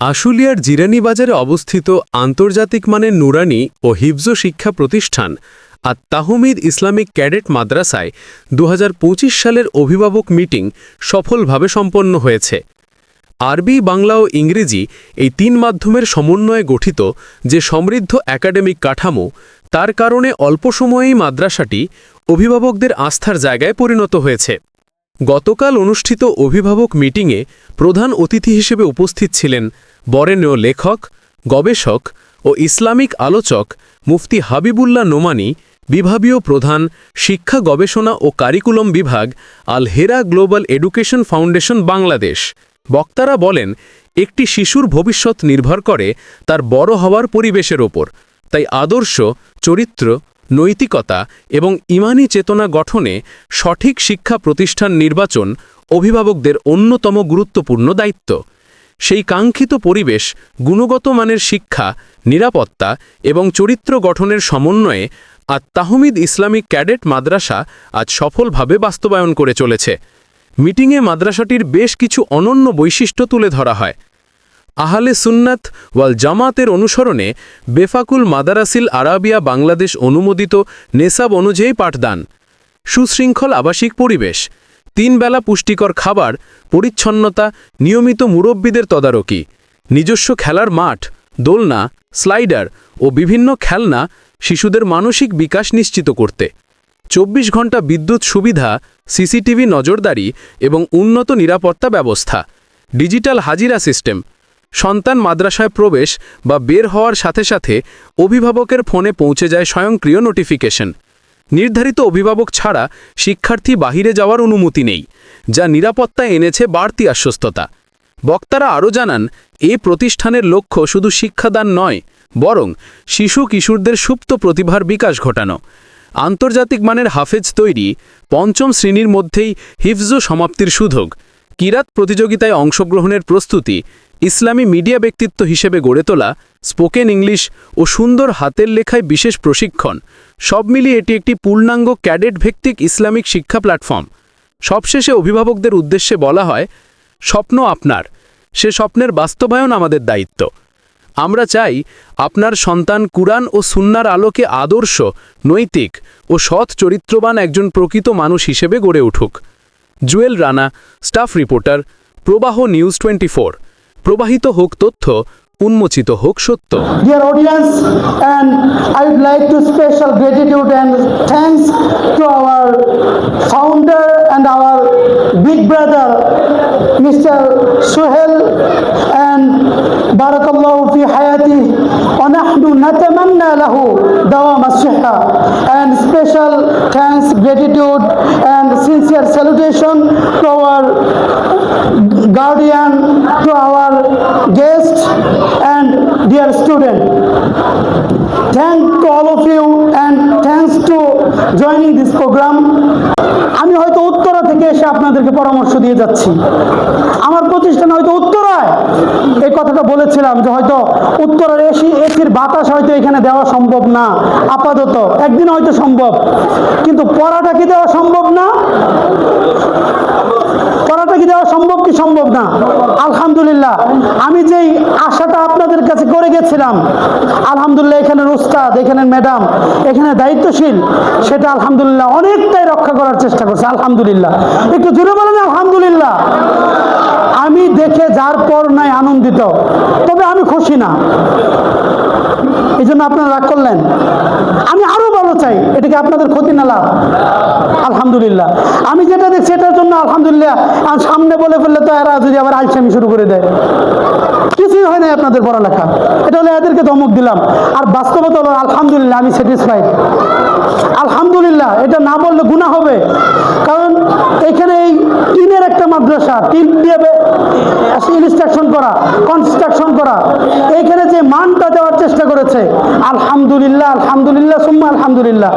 আশুলিয়ার জিরানি বাজারে অবস্থিত আন্তর্জাতিক মানের নুরানি ও হিফজ শিক্ষা প্রতিষ্ঠান আর তাহমিদ ইসলামিক ক্যাডেট মাদ্রাসায় দু হাজার পঁচিশ সালের অভিভাবক মিটিং সফলভাবে সম্পন্ন হয়েছে। আরবি, বাংলা ও ইংরেজি এই তিন মাধ্যমের সমন্বয়ে গঠিত যে সমৃদ্ধ একাডেমিক কাঠামো, তার কারণে অল্প সময়েই মাদ্রাসাটি অভিভাবকদের আস্থার জায়গায় পরিণত হয়েছে। গতকাল অনুষ্ঠিত অভিভাবক মিটিংয়ে প্রধান অতিথি হিসেবে উপস্থিত ছিলেন বরেণ্য লেখক, গবেষক ও ইসলামিক আলোচক মুফতি হাবিবুল্লাহ নোমানি, বিভাগীয় প্রধান শিক্ষা গবেষণা ও কারিকুলম বিভাগ Al Hera global education foundation Bangladesh. বক্তারা বলেন, একটি শিশুর ভবিষ্যৎ নির্ভর করে তার বড় হওয়ার পরিবেশের ওপর। তাই আদর্শ, চরিত্র, নৈতিকতা এবং ইমানি চেতনা গঠনে সঠিক শিক্ষা প্রতিষ্ঠান নির্বাচন অভিভাবকদের অন্যতম গুরুত্বপূর্ণ দায়িত্ব। সেই কাঙ্ক্ষিত পরিবেশ, গুণগত মানের শিক্ষা, নিরাপত্তা এবং চরিত্র গঠনের সমন্বয়ে আর তাহমিদ ইসলামিক ক্যাডেট মাদ্রাসা আজ সফলভাবে বাস্তবায়ন করে চলেছে। মিটিংয়ে মাদ্রাসাটির বেশ কিছু অনন্য বৈশিষ্ট্য তুলে ধরা হয়। আহলে সুন্নাত ওয়াল জামাতের অনুসরণে বেফাকুল মাদারাসিল আরাবিয়া বাংলাদেশ অনুমোদিত নেসাব অনুযায়ী পাঠদান। সুশৃঙ্খল আবাসিক পরিবেশ। তিন বেলা পুষ্টিকর খাবার, পরিচ্ছন্নতা, নিয়মিত মুরব্বীদের তদারকি, নিজস্ব খেলার মাঠ, দোলনা, স্লাইডার ও বিভিন্ন খেলনা শিশুদের মানসিক বিকাশ নিশ্চিত করতে। চব্বিশ ঘণ্টা বিদ্যুৎ সুবিধা, সিসিটিভি নজরদারি এবং উন্নত নিরাপত্তা ব্যবস্থা, ডিজিটাল হাজিরা সিস্টেম, সন্তান মাদ্রাসায় প্রবেশ বা বের হওয়ার সাথে সাথে অভিভাবকের ফোনে পৌঁছে যায় স্বয়ংক্রিয় নোটিফিকেশন। নির্ধারিত অভিভাবক ছাড়া শিক্ষার্থী বাহিরে যাওয়ার অনুমতি নেই, যা নিরাপত্তা এনেছে বাড়তি আশ্বস্ততা। বক্তারা আরও জানান এই প্রতিষ্ঠানের লক্ষ্য শুধু শিক্ষাদান নয়, বরং শিশু কিশোরদের সুপ্ত প্রতিভার বিকাশ ঘটানো। আন্তর্জাতিক মানের হাফেজ তৈরি, পঞ্চম শ্রেণির মধ্যেই হিফজ সমাপ্তির সুযোগ। কিরাত প্রতিযোগিতায় অংশগ্রহণের প্রস্তুতি ইসলামী মিডিয়া ব্যক্তিত্ব হিসেবে গড়ে তোলা, স্পোকেন ইংলিশ ও সুন্দর হাতের লেখায় বিশেষ প্রশিক্ষণ। সব মিলিয়ে এটি একটি পূর্ণাঙ্গ ক্যাডেট ভিত্তিক ইসলামিক শিক্ষা প্ল্যাটফর্ম। সবশেষে অভিভাবকদের উদ্দেশ্যে বলা হয়, স্বপ্ন আপনার। সে স্বপ্নের বাস্তবায়ন আমাদের দায়িত্ব। আমরা চাই আপনার সন্তান কুরআন ও সুন্নার আলোকে আদর্শ, নৈতিক ও সৎ চরিত্রবান একজন প্রকৃত মানুষ হিসেবে গড়ে উঠুক। Jewel Rana, staff reporter, Probaho news twenty প্রবাহিত হোক তথ্য, উন্মোচিত হোক সত্য। Dear audience and I would like to special gratitude and thanks to our founder and our inna lahu dawam and special thanks, gratitude and sincere salutation to our guardian, to our guest and dear student. Thank all of you joining this programme আমি হয়তো উত্তরা থেকে এসে আপনাদেরকে পরামর্শ দিয়ে যাচ্ছি। আমার প্রতিষ্ঠান হয়তো উত্তরায়। এই কথাটা বলেছিলাম যে হয়তো উত্তরার এসি, এসির বাতাস হয়তো এখানে দেওয়া সম্ভব না, আপাতত। একদিন হয়তো সম্ভব। কিন্তু পড়াটা কি দেওয়া সম্ভব না পড়াটা কি দেওয়া সম্ভব কি সম্ভব না। আলহামদুলিল্লাহ। আমি যেই আশাটা আপনাদের কাছে করে গেছিলাম, আলহামদুলিল্লাহ এখানের উস্তাদ এখানের ম্যাডাম, এখানে দায়িত্বশীল, সেটা আলহামদুলিল্লাহ অনেকটাই রক্ষা করার চেষ্টা করছে, আলহামদুলিল্লাহ। একটু জুড়ে বলেন, আলহামদুলিল্লাহ। আমি দেখে যার পর নাই আনন্দিত, তবে আমি খুশি না। এই জন্য আপনারা রাগ করলেন। আমি আরও চাই, এটাকে আপনাদের ক্ষতি না লাভ। আলহামদুলিল্লাহ। আমি যেটা দেখছি এটার জন্য আলহামদুলিল্লাহ, আর সামনে বলে ফেললে তো এরা যদি আবার আলসামি শুরু করে দেয়। কিছুই হয় না আপনাদের পড়ালেখা। এটা হলো এদেরকে ধমক দিলাম। আর বাস্তবতা হলো, আলহামদুলিল্লাহ, আমি স্যাটিসফাইড আলহামদুলিল্লাহ, এটা না বললে গুণা হবে। কারণ এখানে এই টিনের একটা মাদ্রাসা, টিন দিয়ে ইনস্ট্রাকশন করা কনস্ট্রাকশন করা। এখানে যে মানটা দেওয়ার চেষ্টা করেছে আলহামদুলিল্লাহ আলহামদুলিল্লাহ সুম্মা আলহামদুলিল্লাহ।